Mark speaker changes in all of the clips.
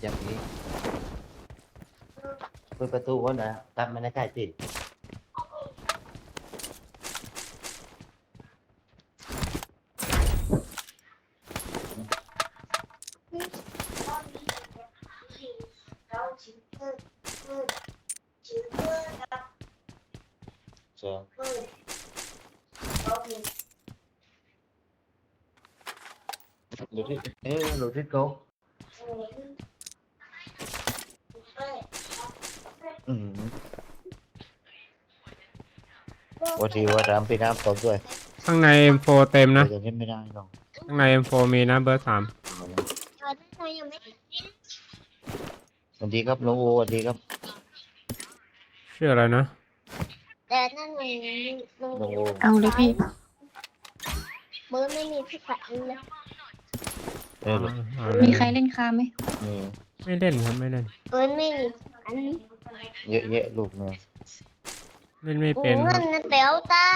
Speaker 1: อย่างนี้เปิดประตูก่อนนะตัดมันได้ใกล้ติดสองโหลดที่เอ้ยโหลดที่เข อืมวันที่ว่าทำพี่น้ำตกด้วย
Speaker 2: ข้างใน M4 เต็มนะ
Speaker 1: แต่ยังไม่ได้หรอก
Speaker 2: ข้างใน M4 มีนะเบอร์สาม
Speaker 1: สวัสดีครับน้องโอสวัสดีครับ
Speaker 2: ชื่ออะไรนะ
Speaker 3: แต่นั่นมันลง
Speaker 1: น้องโอ
Speaker 4: เอาเลยพี่
Speaker 3: เบอร์ไม่มีพี่ขวัญเลย
Speaker 1: เออ
Speaker 2: อ่า
Speaker 4: มีใครเล่นคามไหม
Speaker 1: นี่
Speaker 2: ไม่เล่นครับไม่เล่น
Speaker 3: เบอร์ไม่มีพี่ขวัญ
Speaker 1: เยอะแยะลูกเนี่ย
Speaker 2: เล่นไม่
Speaker 3: โอ้
Speaker 2: เป็นครับ
Speaker 3: นั่นเต๋วตา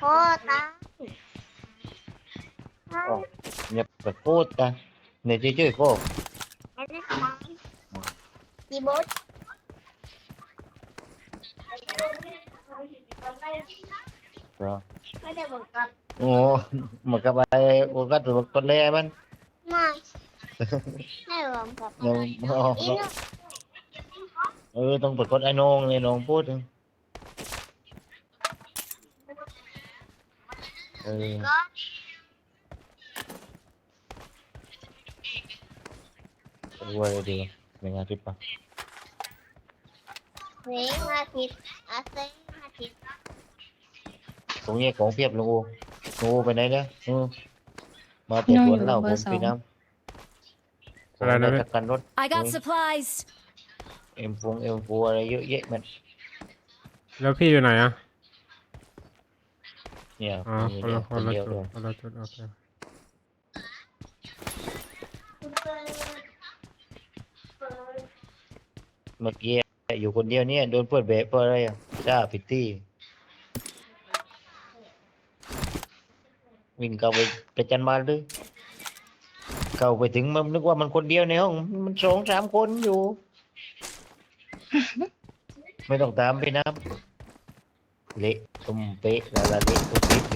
Speaker 3: พ่อตา
Speaker 1: อ๋ออย่าเปิดพูดกันในที่ช่วยโคก
Speaker 3: ไม่ได้ทำกีบอร์ด
Speaker 1: เหรอ
Speaker 3: ไม่ได้บอกกับ
Speaker 1: โอ้เหมือนกับไอ้โอ้ก็ถือว่าต้นแร่มัน
Speaker 3: ไม่ไม่บอกกับ
Speaker 1: ยังอ๋อ
Speaker 3: อีน
Speaker 1: เออต้องเปิดกดไอ้น้องไอ้น้องพูดเออเออ
Speaker 3: ก็
Speaker 1: รวยดีเป็นไงพี่ปะ
Speaker 3: เลี้ยงอาทิตย์อาเซงอาทิตย์
Speaker 1: ตรงนี้ของเพียบลุงโอลุงโอไปไหนเนี่ยเออมาแต่สวนเหล้าผมพี่น้ำ
Speaker 2: อะไรนะพี่
Speaker 1: จักรรถ
Speaker 5: I got
Speaker 1: Oi.
Speaker 5: supplies.
Speaker 1: เอ็มฟงเอ็มฟูอะไรเยอะแยะมัน
Speaker 2: แล้วพี่อยู่ไหนอะ
Speaker 1: เนี่ย
Speaker 2: อ๋อ
Speaker 1: มี
Speaker 2: คนละคน
Speaker 1: เดี
Speaker 2: ละ
Speaker 1: ยว
Speaker 2: จุ
Speaker 1: ด้ว
Speaker 2: ด
Speaker 1: ย
Speaker 2: คนละจุดโอเค
Speaker 1: เมื่อกี้อยู่คนเดียวเนี่ยโดนเปิดเบะเปิดอะไรอะจ้าพิตตี้วิ่งเข้าไปไปจันมาเลยเข้าไปถึงมันนึกว่ามันคนเดียวในห้อง มันสองสามคนอยู่ ไม่ต้องตามไปน้ำเละตุ้มเป๊ะละละเละตุ้มเป๊ะ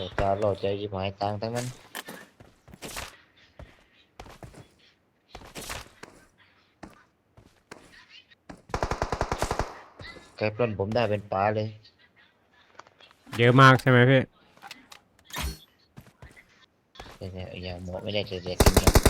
Speaker 1: ยู่โหลดตาโหลดใจจิบหายตังค์ทั้งนั้นแกปล้นผมได้เป็นปลาเลย
Speaker 2: เยอะมากใช่ไหมพี่
Speaker 1: แต่เนี่ยอย่างหมอไม่ได้เด็ดๆกินเนี่ย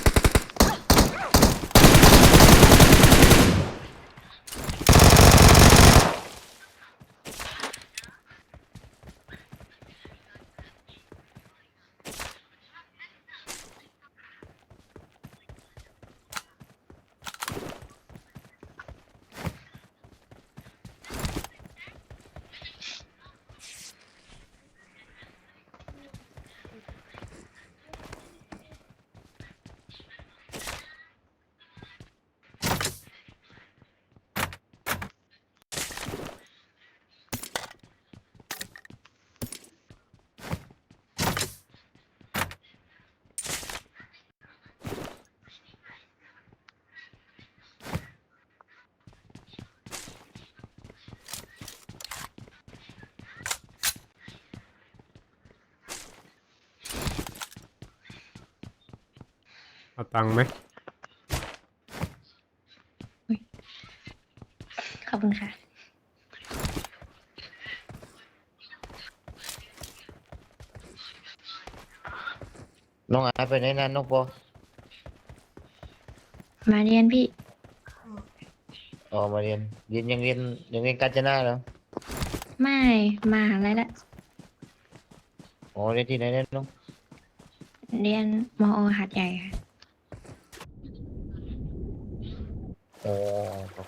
Speaker 2: ตังค์ไหม
Speaker 4: ขอบคุณค่ะ
Speaker 1: น้องอาไปไหนนั่นน้องปอ
Speaker 4: มาเรียนพี่
Speaker 1: อ๋อมาเรียนเรียนยังเรียนยังเรียนกาญจนาเหรอ
Speaker 4: ไม่มาหาอะไรละ
Speaker 1: อ๋อเรียนที่ไหนเนี่ยน้อง
Speaker 4: เรียนมอหัดใหญ่ค่ะ
Speaker 1: อ๋อครับ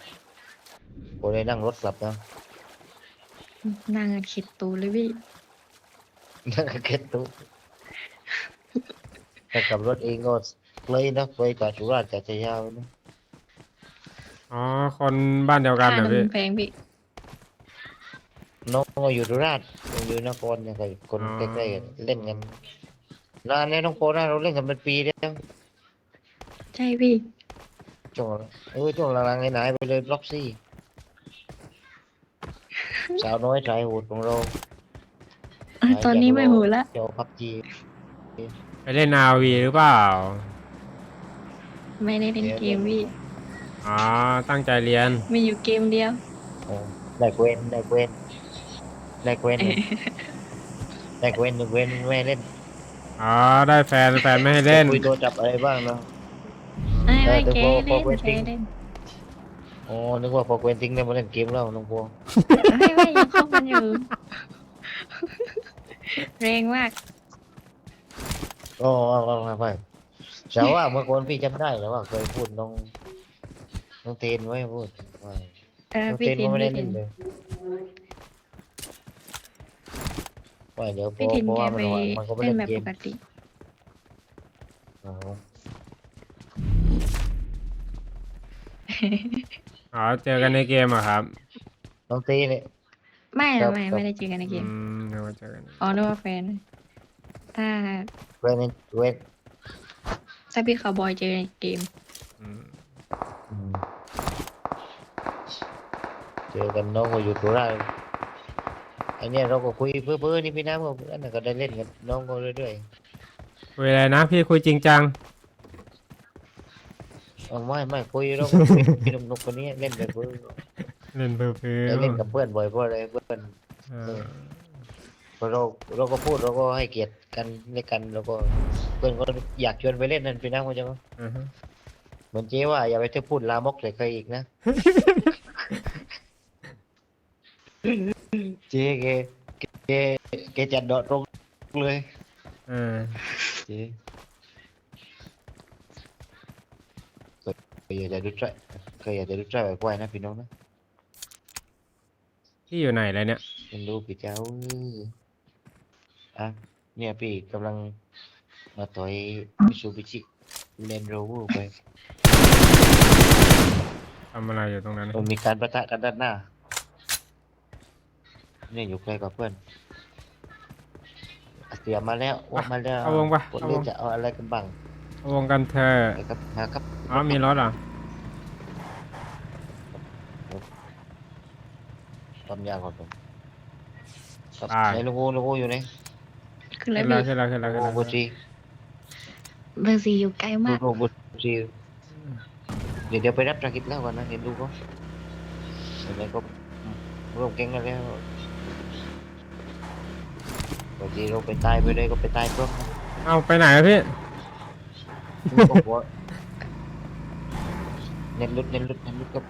Speaker 1: ผมได้นั่งรถกลับนะ
Speaker 4: นั่งคิดตูเลยพี่
Speaker 1: นั่งเก็ตตู้แต่ขับรถเองก็เลยนะไปกับสุราษฎร์กับชัยยาวนะ
Speaker 2: อ๋อ คนบ้านเดียวกันเหรอ
Speaker 4: ค่า
Speaker 2: พี่
Speaker 4: น้ำแพงพี่
Speaker 1: น้องก็อยู่สุราษฎร์อยู่นครเนี่ยก็คน
Speaker 2: อ๋อ
Speaker 1: ใกล้ๆกันเล่นกันนานแล้วน้องโปนะเราเล่นกันเป็นปีแล้ว
Speaker 4: ใช่พี่
Speaker 1: ช่วงเออช่วงหลังๆไหนๆไปเลยบล็อกซี่ สาวน้อยสายโหดของเรา
Speaker 4: อะตอนนี้ไม่หูละ
Speaker 1: เดี๋ยวพับจี
Speaker 2: ไปเล่นนาวีหรือเปล่า
Speaker 4: ไม่ได้เล่นเกมพี่
Speaker 2: อ๋อ ตั้งใจเรียน
Speaker 4: มีอยู่เกมเดียว
Speaker 1: ได้เกวนได้เกวนได้เกวนได้เกวนหนึ่งเกวนไม่ให้เล่น
Speaker 2: อ๋อ ได้แฟน แฟนไม่ให้เล่น
Speaker 1: คุยตัวจับอะไรบ้างเนาะ
Speaker 4: ไม่
Speaker 1: เออ
Speaker 4: ไม่
Speaker 1: แต่
Speaker 4: เก
Speaker 1: พอ
Speaker 4: เล่น
Speaker 1: พอเว้น
Speaker 4: เก
Speaker 1: ทิ้ง
Speaker 4: เล่น
Speaker 1: อ๋อนึกว่าพอเกวนทิ้งได้มาเล่นเกมแล้วน้องพวง
Speaker 4: ไม่ไม่ยังเข้ากันอยู่แรงมาก
Speaker 1: อ๋ออ๋ออ๋อไปสาวว่าเมื่อก่อนพี่จำได้แล้วว่าเคยพูดน้องน้องเทนไว้พูดว่า
Speaker 4: เออ
Speaker 1: น้อง
Speaker 4: พี่
Speaker 1: เทน
Speaker 4: ทิน
Speaker 1: ก็ไม่ได้
Speaker 4: พี่ทิ
Speaker 1: เล่
Speaker 4: น
Speaker 1: นเลยว่าเดี๋ยวพ
Speaker 4: พี่
Speaker 1: อ
Speaker 4: ทิน
Speaker 1: เพราะ
Speaker 4: แก
Speaker 1: ว่ามัน
Speaker 4: ไป
Speaker 1: ว่ามันก็ไม่
Speaker 4: เล่
Speaker 1: เล่
Speaker 4: น
Speaker 1: น
Speaker 4: แบบ
Speaker 1: เก
Speaker 4: ป
Speaker 1: ม
Speaker 4: กติ
Speaker 1: อ๋อ
Speaker 2: อ๋อเจอกันในเกมเหรอะครับ
Speaker 1: น้องตีเนี่ย
Speaker 4: ไม่
Speaker 1: ครั
Speaker 4: นะ
Speaker 1: บ
Speaker 4: ไม่
Speaker 1: ครับ
Speaker 4: ไม่ได้เจอกันในเก
Speaker 2: อื
Speaker 4: ม
Speaker 2: มเดี๋ยวมาเจอกัน
Speaker 4: อ๋อนึกว่าแฟน ถ้า
Speaker 1: เวนเวน
Speaker 4: ถ้าพี่คาวบอยเจอในเกม
Speaker 2: อืม
Speaker 1: อืมเจอกันน้องก็อยู่ตัวได้ไอเนี้ยเราก็คุยเพื่อเพื่อๆนี่พี่น้ำก็อันนั้นก็ได้เล่นกับน้องก็เรื่อย
Speaker 2: คุยอะไรนะพี่คุยจริงจัง
Speaker 1: ๆ เอาไม่ไม่คุยเราก็คุยกับพี่หนุ่มๆคนนี้เล่นแบบเพื่อ
Speaker 2: เล่นเพื่อเพื่อ
Speaker 1: ได้เล่นกับเพื่อนบ่อยเพราะอะไรเพื่อน
Speaker 2: เออ
Speaker 1: พอเราเราก็พูดเราก็ให้เกียรติกันในกันแล้วก็เพื่อนก็อยากชวนไปเล่นนั่นพี่น้ำเขาใจไหม
Speaker 2: อือฮึ
Speaker 1: เหมือนเจ๊ว่าอย่าไปเที่ยวพูดลามกใส่ใครอีกนะเจ๊แกแกแกจัดดอกตรงเลย
Speaker 2: เออ
Speaker 1: เจ๊ คยอยากจะดูใจเคยอยากจะดูใจแบบควายนะพี่น้องนะ
Speaker 2: พี่อยู่ไหนเลยเนี่ย
Speaker 1: เป็นดูพี่เจ้าอะเนี่ยพี่กำลังมาต่อยมิซูบิชิเลนโรเวอร์ไป
Speaker 2: ทำอะไรอยู่ตรงนั้น
Speaker 1: มันมีการประทะกันด้านหน้า เนี่ยอยู่ใกล้กับเพื่อนอะเสียมาแล้วว่ามาแล้ว
Speaker 2: เอาวงปะ
Speaker 1: กด
Speaker 2: เอา
Speaker 1: เล่
Speaker 2: วนง
Speaker 1: จะเอาอะไรกันบ้าง
Speaker 2: เอา วงกันเธอะ
Speaker 1: ไปครับมาครับ
Speaker 2: อ๋อมีรถเหรอ
Speaker 1: ความยาวของผมครับ
Speaker 2: อ่า
Speaker 1: ไหนลูกโอลูกโออยู่ไหน
Speaker 4: คือแล้
Speaker 2: ขึ้
Speaker 4: วน
Speaker 2: แล้ว
Speaker 4: พี่
Speaker 2: ขึ้นแล้วขึ้นแล้ว
Speaker 1: ลู
Speaker 2: ขึ้
Speaker 1: ก
Speaker 2: น
Speaker 1: โอ
Speaker 2: แล้ว
Speaker 1: บุตรี
Speaker 4: เบอร์สี่อยู่ไกล
Speaker 1: ลู
Speaker 4: มาก
Speaker 1: กโอบุตรีเดี๋ยวเดี๋ยวไปรับธุรกิจแล้วกันนะเห็นดูก็เห็นไหมก็ร่วมแก๊งกันแล้วบางทีเราไปตายไปเลยก็ไปตายพร้อมกัน
Speaker 2: เอาไปไหนอะพี่
Speaker 1: ก็หัวเน้นลุดเน้นลุดเน้นลุดก็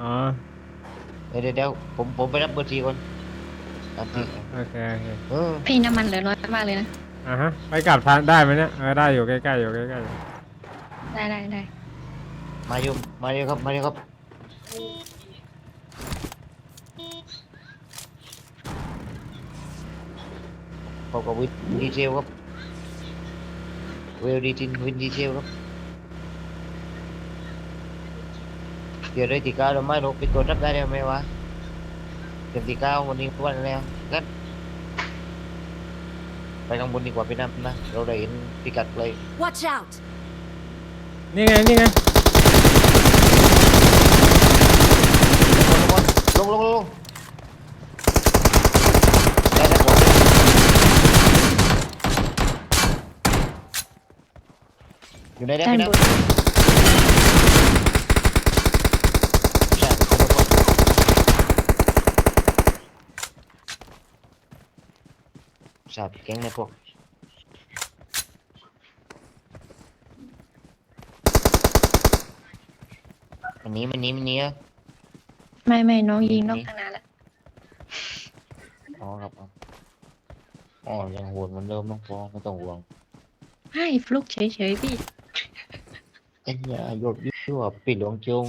Speaker 2: อ๋อ
Speaker 1: เดี๋ยวเดี๋ยวเดี๋ยวผมผมไปรับเบอร์ทีก่อนอันที่
Speaker 2: โอเคโอเค
Speaker 1: เออ
Speaker 4: พี่น้ำมันเหลือน้อยมากเลยนะ
Speaker 2: อะฮะไปกลับทางได้ไหมเนี่ยเออได้อยู่ใกล้ๆอยู่ใกล้ๆอยู่
Speaker 4: ได้ได้ได้
Speaker 1: มาอยู่มาเร็วครับมาเร็วครับพบกับวินดีเซลครับ เวลดีทินวินดีเซลครับเดี๋ยวได้ตีก้าเราไม่รู้ไปตรวจรับได้แล้วไหมวะเดี๋ยวตีก้าวันนี้วันแล้วงั้นไปข้างบนดีกว่าพี่น้ำนะ เราได้เห็นพิกัดเลย
Speaker 5: Watch out!
Speaker 2: นี่ไงนี่ไง
Speaker 1: ลงลงลงลงได้ได้หมดเลย
Speaker 2: อ
Speaker 1: อยู่ในได้
Speaker 4: ด้าน
Speaker 1: พี่นะ
Speaker 4: บน
Speaker 1: ใช่เอาไปก่อนทราบแก๊งในพวกมันหนี้มันหนี้มันหนี้อะ
Speaker 4: ไม่ไม่น้องยิงนอกตั้งนานแล้ว
Speaker 1: อ๋อครับอ๋ออ๋อยังโหดเหมือนเดิมน้องฟองไม่ต้องห่วง
Speaker 4: ให้ฟลุกเฉยๆพี่
Speaker 1: ไอ้ยาหยดยั่วปีหลวงจง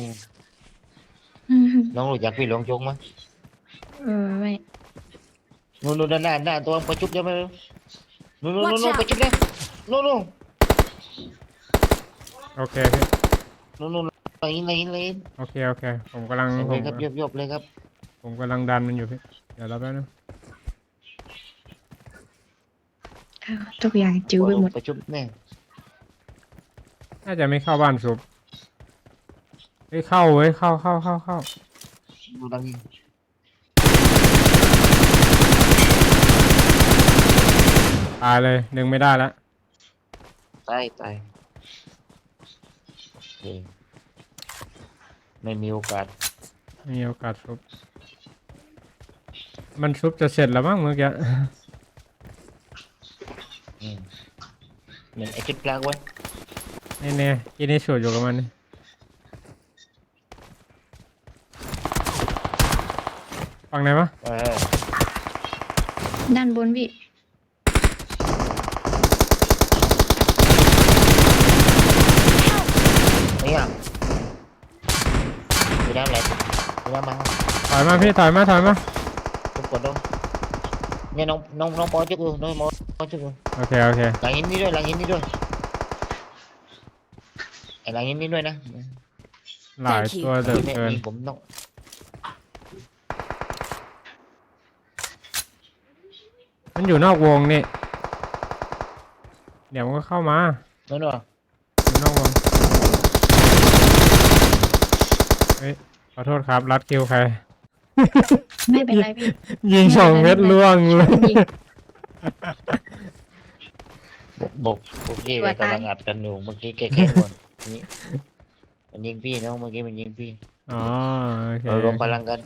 Speaker 4: อืม
Speaker 1: น้องรู้จักปีหลวงจงไหม
Speaker 4: เออไม่
Speaker 1: นู่นนู่นด้านหน้าด้านตัวประจุบเดี๋ยวมานู่นนู่นนู่น
Speaker 5: Watch
Speaker 1: นู่น
Speaker 5: out
Speaker 1: ประจุบเดี๋ยวนู่นนู่น
Speaker 2: โอเคพี่
Speaker 1: นู่นนู่นอะไรอะไรอะไร
Speaker 2: โอเคโอเค ผมกำลัง
Speaker 1: โอ
Speaker 2: ผ
Speaker 1: เค
Speaker 2: ม
Speaker 1: ครับยบยบเลยครับ
Speaker 2: ผมกำลังดันมันอยู่พี่เดี๋ยวเราแป๊บนึง
Speaker 4: อ้าวทุกอย่างจิ๋วไปหมด
Speaker 1: ประจุบแน่
Speaker 2: น่าจะไม่เข้าบ้านสุบเฮ้ยเข้าเว้ยเข้าเข้าเข้าเข้า
Speaker 1: ดูดังนี้
Speaker 2: ตายเลยดึงไม่ได้แล้ว
Speaker 1: ตายตายโอเคไม่มีโอกาส
Speaker 2: มีโอกาสชุบมันชุบจะเสร็จแล้วมั้งเมื่อกี้
Speaker 1: อืมเหมือนไอ้คิดปลากไว้
Speaker 2: นี่เนี่ยกินนี่สูดอยู่กับมันนี่ฟังไหนปะ
Speaker 1: เออ
Speaker 4: ด้านบนพี่
Speaker 1: เนี่ยมีน้ำไหลมีน้ำมา
Speaker 2: ถอยมาพี่ถอยมาถอยมา
Speaker 1: ทุกคนดูเนี่ยน้องน้องน้องปอจุกอยู่น้องปอจุกอยู่
Speaker 2: โอเคโอเค
Speaker 1: หลังหินนี่ด้วยหลังหินนี่ด้วยไอ้ หลังหินนี่ด้วยนะ
Speaker 2: หลายตัวเหลือ
Speaker 1: นี่
Speaker 2: เกิน
Speaker 1: นี่ผมต้อง
Speaker 2: มันอยู่นอกวงนี่ เดี๋ยวมันก็เข้ามา
Speaker 1: นั่นหรอ
Speaker 2: อยู่นอกวง เฮ้ย ขอโทษครับ รัดคิวใคร
Speaker 4: ไม่เป็นไรพี่
Speaker 2: ยิงสองเม็ดล่วงเลย
Speaker 4: ยิง
Speaker 1: บอกบอกพวกพี่
Speaker 4: ตัวตาย
Speaker 1: กำลังอัดกันอยู่เมื่อกี้แกแค่คน นี่มันยิงพี่น้องเมื่อกี้มันยิงพี่
Speaker 2: อ๋อโอเค
Speaker 1: เรารวมพลังกัน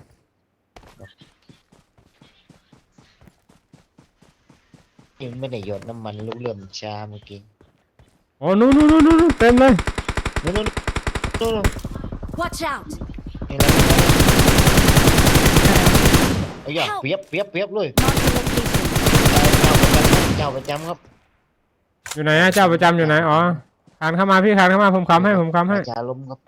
Speaker 1: ยังไม่ได้หยดน้ำมันลูกเรือมนช้าเมื่อกี้
Speaker 2: โอ้นู่นนู่นนู่นนู่นเต็มเลย
Speaker 1: นู่นนู่นนู่นนู่น
Speaker 5: Watch out!
Speaker 1: นี่นะไอ้ยาเปียบเปียบเปียบเลย
Speaker 5: Mark the location.
Speaker 1: เจ้าประจำครับ
Speaker 2: อยู่ไหนอะเจ้าประจำอยู่ไหนอ๋อ คานเข้ามาพี่คานเข้ามาผมค้ำให้ผมค้ำให้
Speaker 1: เจ้าประจำล้มครับ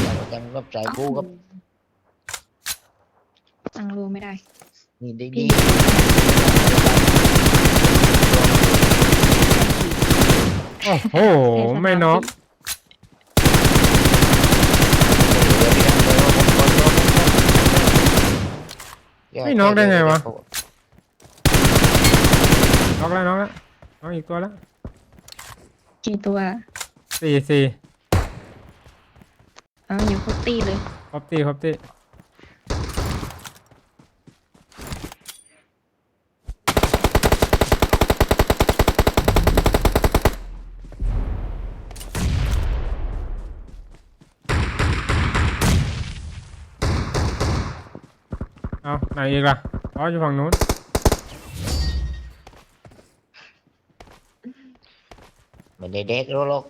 Speaker 1: เจ้าประจำครับใจกูครับ
Speaker 4: ตั้งรูไม่ได้
Speaker 1: นี่ดี
Speaker 4: พี่
Speaker 1: ดี
Speaker 2: โอ้โหไม่น็อกไม่น็อกได้ไงวะ น็อกแล้วน็อกแล้วน็อกอีกตัวแล้ว
Speaker 4: กี่ตัว
Speaker 2: สี่สี่
Speaker 4: เอาอยู่ครบตี้เลย
Speaker 2: ครบตีครบตีเอาไหนอีกล่ะอ๋ออยู่ฝั่งนู้น
Speaker 1: ไม่ได้เด็กหรอก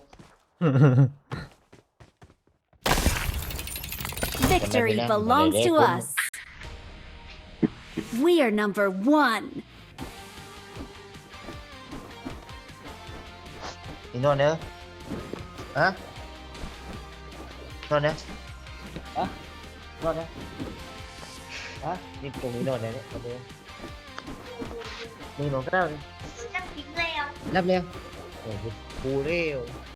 Speaker 5: Victory
Speaker 1: Maybe not,
Speaker 5: belongs
Speaker 1: but
Speaker 5: to
Speaker 1: it
Speaker 5: us. We are number one.
Speaker 1: นี่นอนเนอะฮะนอนเนอะฮะนอนเนอะฮะ